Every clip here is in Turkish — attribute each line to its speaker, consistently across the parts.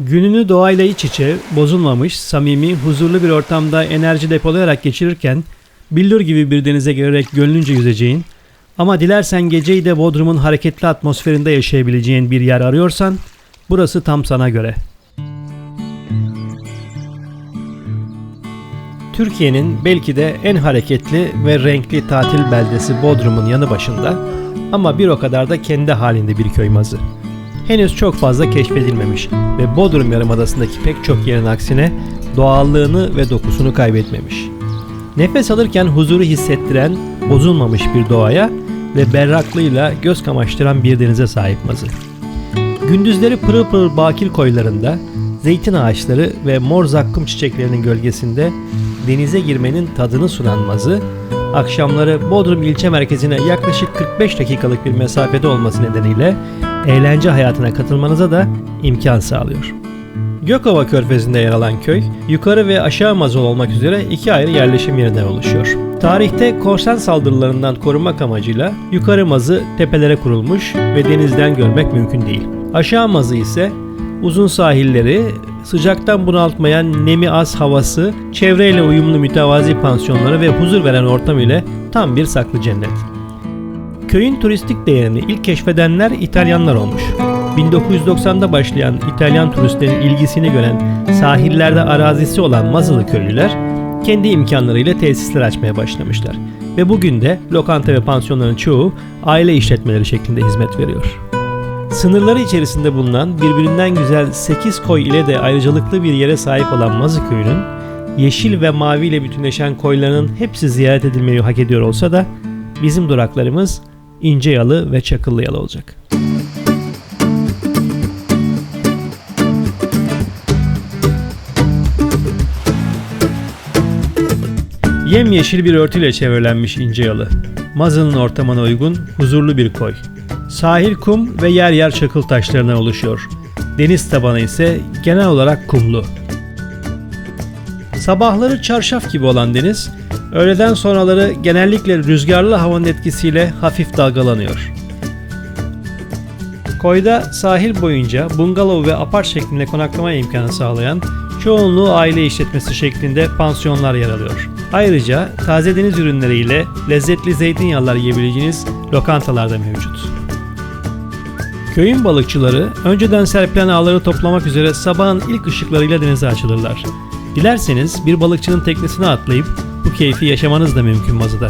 Speaker 1: Gününü doğayla iç içe, bozulmamış, samimi, huzurlu bir ortamda enerji depolayarak geçirirken billur gibi bir denize girerek gönlünce yüzeceğin ama dilersen geceyi de Bodrum'un hareketli atmosferinde yaşayabileceğin bir yer arıyorsan burası tam sana göre. Türkiye'nin belki de en hareketli ve renkli tatil beldesi Bodrum'un yanı başında ama bir o kadar da kendi halinde bir köy mazı. Henüz çok fazla keşfedilmemiş ve Bodrum Yarımadası'ndaki pek çok yerin aksine doğallığını ve dokusunu kaybetmemiş. Nefes alırken huzuru hissettiren, bozulmamış bir doğaya ve berraklığıyla göz kamaştıran bir denize sahip mazı. Gündüzleri pırıl pırıl bakir koylarında, zeytin ağaçları ve mor zakkum çiçeklerinin gölgesinde denize girmenin tadını sunan mazı, akşamları Bodrum ilçe merkezine yaklaşık 45 dakikalık bir mesafede olması nedeniyle eğlence hayatına katılmanıza da imkan sağlıyor. Gökova Körfezi'nde yer alan köy, yukarı ve aşağı Mazol olmak üzere iki ayrı yerleşim yerinden oluşuyor. Tarihte korsan saldırılarından korunmak amacıyla yukarı mazı tepelere kurulmuş ve denizden görmek mümkün değil. Aşağı mazı ise uzun sahilleri, sıcaktan bunaltmayan nemi az havası, çevreyle uyumlu mütevazi pansiyonları ve huzur veren ortam ile tam bir saklı cennet. Köyün turistik değerini ilk keşfedenler İtalyanlar olmuş. 1990'da başlayan İtalyan turistlerin ilgisini gören sahillerde arazisi olan Mazılı köylüler kendi imkanlarıyla tesisler açmaya başlamışlar. Ve bugün de lokanta ve pansiyonların çoğu aile işletmeleri şeklinde hizmet veriyor. Sınırları içerisinde bulunan birbirinden güzel 8 koy ile de ayrıcalıklı bir yere sahip olan Mazı köyünün yeşil ve mavi ile bütünleşen koylarının hepsi ziyaret edilmeyi hak ediyor olsa da bizim duraklarımız İnceyalı ve Çakıllıyalı olacak. Yemyeşil bir örtüyle çevrelenmiş İnceyalı. Mazı'nın ortamına uygun, huzurlu bir koy. Sahil kum ve yer yer çakıl taşlarından oluşuyor. Deniz tabanı ise genel olarak kumlu. Sabahları çarşaf gibi olan deniz, öğleden sonraları genellikle rüzgarlı havanın etkisiyle hafif dalgalanıyor. Koyda sahil boyunca bungalov ve apart şeklinde konaklama imkanı sağlayan çoğunluğu aile işletmesi şeklinde pansiyonlar yer alıyor. Ayrıca taze deniz ürünleriyle lezzetli zeytinyağlar yiyebileceğiniz lokantalar da mevcut. Köyün balıkçıları önceden serpilen ağları toplamak üzere sabahın ilk ışıklarıyla denize açılırlar. Dilerseniz bir balıkçının teknesine atlayıp bu keyfi yaşamanız da mümkün mazıda.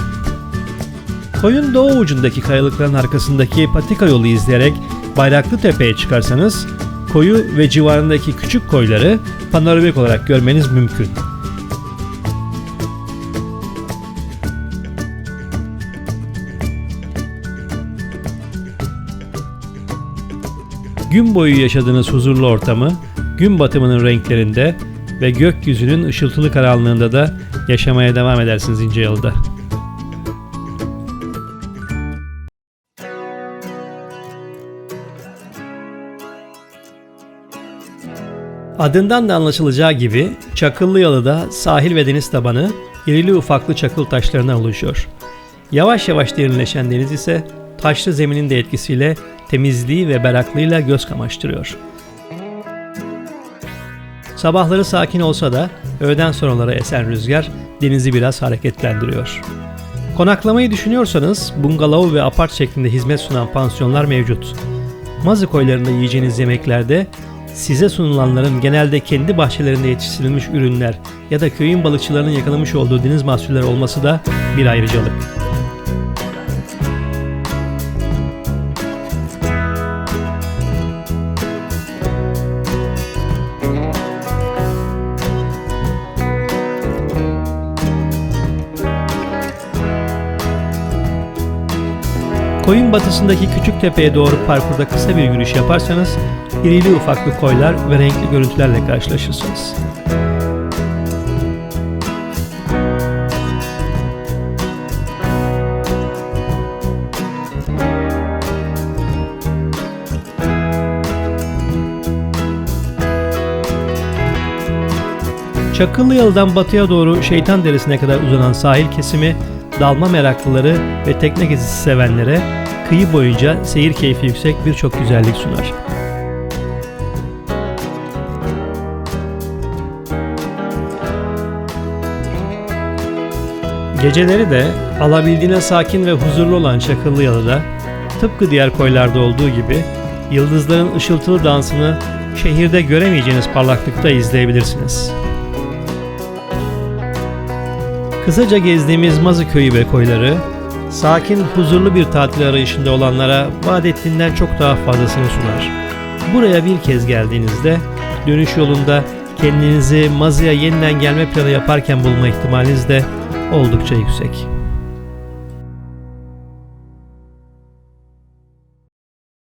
Speaker 1: Koyun doğu ucundaki kayalıkların arkasındaki patika yolu izleyerek Bayraklı Tepe'ye çıkarsanız koyu ve civarındaki küçük koyları panoramik olarak görmeniz mümkün. Gün boyu yaşadığınız huzurlu ortamı gün batımının renklerinde ve gökyüzünün ışıltılı karanlığında da yaşamaya devam edersiniz İnceyalı'da. Adından da anlaşılacağı gibi Çakıllıyalı'da sahil ve deniz tabanı irili ufaklı çakıl taşlarından oluşuyor. Yavaş yavaş derinleşen deniz ise taşlı zeminin de etkisiyle temizliği ve beraklığıyla göz kamaştırıyor. Sabahları sakin olsa da öğleden sonraları esen rüzgar denizi biraz hareketlendiriyor. Konaklamayı düşünüyorsanız bungalov ve apart şeklinde hizmet sunan pansiyonlar mevcut. Mazı koylarında yiyeceğiniz yemeklerde size sunulanların genelde kendi bahçelerinde yetiştirilmiş ürünler ya da köyün balıkçılarının yakalamış olduğu deniz mahsulleri olması da bir ayrıcalık. Koyun batısındaki küçük tepeye doğru parkurda kısa bir yürüyüş yaparsanız irili ufaklı koylar ve renkli görüntülerle karşılaşırsınız. Çakıllı Yalı'dan batıya doğru Şeytan Deresi'ne kadar uzanan sahil kesimi dalma meraklıları ve tekne gezisi sevenlere kıyı boyunca seyir keyfi yüksek birçok güzellik sunar. Geceleri de alabildiğine sakin ve huzurlu olan Çakıllıyalı'da tıpkı diğer koylarda olduğu gibi yıldızların ışıltılı dansını şehirde göremeyeceğiniz parlaklıkta izleyebilirsiniz. Kısaca gezdiğimiz Mazı Köyü ve koyları, sakin, huzurlu bir tatil arayışında olanlara vaat çok daha fazlasını sunar. Buraya bir kez geldiğinizde, dönüş yolunda kendinizi Mazı'ya yeniden gelme planı yaparken bulma ihtimaliniz de oldukça yüksek.